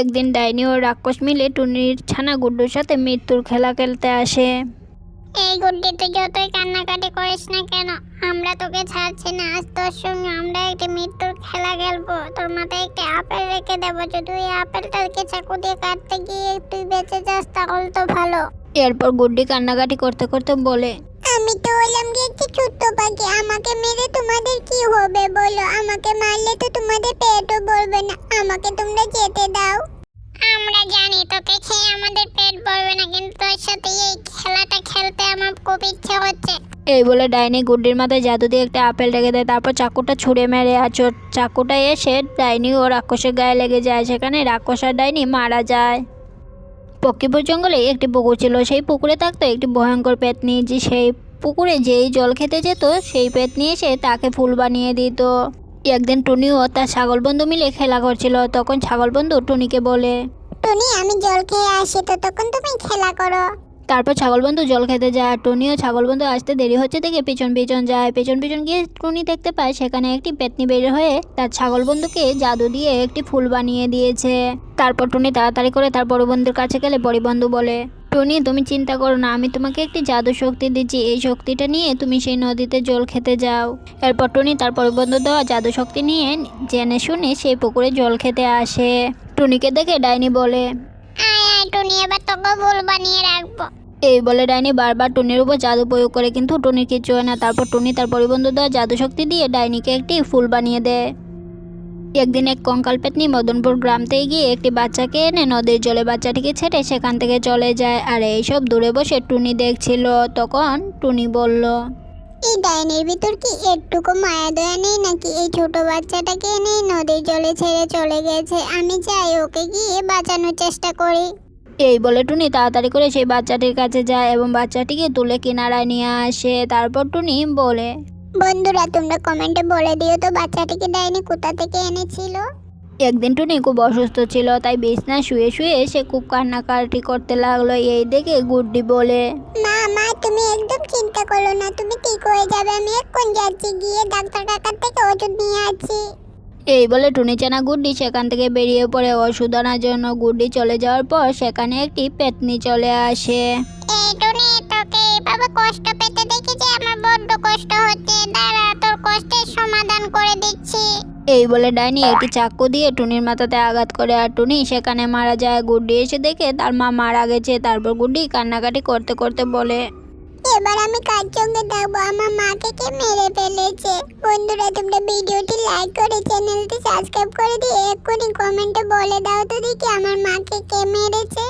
একদিন ডাইনি ও রাক্ষস মিলে টুনির ছানা গুড্ডুর সাথে মৃত্যুর খেলা খেলতে আসে। এই গুড্ডি তুই যতই কান্নাকাটি করিস না কেন আমরা তোকে ছাড়ছি না। আজ তোর সঙ্গে আমরা একটি মৃত্যুর খেলা খেলব। তোর মাথায় একটি আপেল রেখে দেবো। যদি ওই আপেলটাকে চাকু দিয়ে কাটতে গিয়ে তুই বেঁচে যাস তাহলে তো ভালো। এরপর গুড্ডি কান্নাকাটি করতে করতে বলে আমি তো হলাম যে একটি ছোট্ট পাখি। আমাকে মেরে তোমাদের কি হবে বলো? আমাকে মারলে তো তোমাদের পেটও বলবে না। আমাকে তোমরা যেতে দাও। আমরা জানি তোকে খেয়ে আমাদের পেট ভরবে না কিন্তু তোর সাথে এই খেলাটা খেলতে আমার খুব ইচ্ছে হচ্ছে। এই বলে ডাইনি গুড্ডির মাথায় জাদু দিয়ে একটা আপেল রেখে দেয় তারপর চাকুটা ছুঁড়ে মেরে আর চোর চাকুটা এসে ডাইনি ও রাক্ষসের গায়ে লেগে যায় সেখানে রাক্ষস আর ডাইনি মারা যায়। পক্ষীপুর জঙ্গলে একটি পুকুর ছিল সেই পুকুরে থাকতো একটি ভয়ঙ্কর পেতনি যে সেই পুকুরে যেই জল খেতে যেত সেই পেতনি এসে তাকে ফুল বানিয়ে দিত। একদিন টুনি ও তার ছাগল বন্ধু মিলে খেলা করছিল তখন ছাগল বন্ধু টুনিকে বলে টুনি আমি জল খেয়ে আসি তো তখন তুমি খেলা করো। তারপর ছাগল বন্ধু জল খেতে যায় আর টুনি ও ছাগল বন্ধু আসতে দেরি হচ্ছে দেখে পিছন পিছন যায়। পেছন পিছন গিয়ে টুনি দেখতে পায় সেখানে একটি পেতনি বের হয়ে তার ছাগল বন্ধুকে জাদু দিয়ে একটি ফুল বানিয়ে দিয়েছে। তারপর টুনি তাড়াতাড়ি করে তার বড় বন্ধুর কাছে গেলে বড় বন্ধু বলে টুনি তুমি চিন্তা করো না আমি তোমাকে একটি জাদু শক্তি দিচ্ছি। এই শক্তিটা নিয়ে তুমি সেই নদীতে জল খেতে যাও। এরপর টুনি তার পরে বন্ধু দেওয়া জাদু শক্তি নিয়ে জেনে শুনে সেই পুকুরে জল খেতে আসে। টুনিকে দেখে ডাইনি বলে আয় আয় টুনি এবার তোকে ফুল বানিয়ে রাখব। এই বলে ডাইনি বারবার টুনির উপর জাদু প্রয়োগ করে কিন্তু টুনির কিছু হয় না। তারপর টুনি তার পরিবন্ধ দেওয়া জাদু শক্তি দিয়ে ডাইনিকে একটি ফুল বানিয়ে দেয়। একদিন এক কঙ্কাল পেতনি মদনপুর গ্রামতে গিয়ে একটি বাচ্চাকে এনে নদীর জলে বাচ্চাটিকে ছেড়ে সেখান থেকে চলে যায় আর এইসব দূরে বসে টুনি দেখছিল। তখন টুনি বলল এই ডাইনির ভিতর কি একটুকু মায়া দয়া নেই নাকি? এই ছোট বাচ্চাটাকে এনে নদীর জলে ছেড়ে চলে গেছে। আমি চাই ওকে গিয়ে বাঁচানোর চেষ্টা করি। এই বলে টুনি তাড়াতাড়ি করে সেই বাচ্চাটির কাছে যায় এবং বাচ্চাটিকে তুলে কিনারায় নিয়ে আসে। তারপর টুনি বলে বন্ধুরা তোমরা কমেন্টে বলে দিও তো বাচ্চাটিকে ডাইনি কোথা থেকে এনেছিল? একদিন টুনি খুব অসুস্থ ছিল তাই বিছনায় শুয়ে শুয়ে সে খুব কান্নাকাটি করতে লাগল এই দেখে গুড্ডি বলে মা মা তুমি একদম চিন্তা করো না তুমি ঠিক হয়ে যাবে আমি এক্ষুন যাচ্ছি গিয়ে ডাক্তার কাকার থেকে ওষুধ নিয়ে আসছি। এই বলে টুনি চেনা গুড্ডি সেখান থেকে বেরিয়ে পড়ে ওষুধ আনার জন্য গুড্ডি চলে যাওয়ার পর সেখানে একটি পেতনি চলে আসে। এই টুনি কষ্ট পেতে দেখি যে আমার বড্ড কষ্ট হচ্ছে। দাঁড়া তোর কষ্টের সমাধান করে দিচ্ছি। এই বলে ডাইনি একটি চাকু দিয়ে টুনির মাথাতে আঘাত করে আর টুনি সেখানে মারা যায়। গুড্ডি এসে দেখে তার মা মারা গেছে। তারপর গুড্ডি কান্নাকাটি করতে করতে বলে এবার আমি কার সঙ্গে দেখব আমার মাকে কে মেরে ফেলেছে? বন্ধুরা তোমরা ভিডিওটি লাইক করে চ্যানেলটি সাবস্ক্রাইব করে দিয়ে এক্ষুনি কমেন্টে বলে দাও তো দেখি আমার মাকে কে মেরেছে।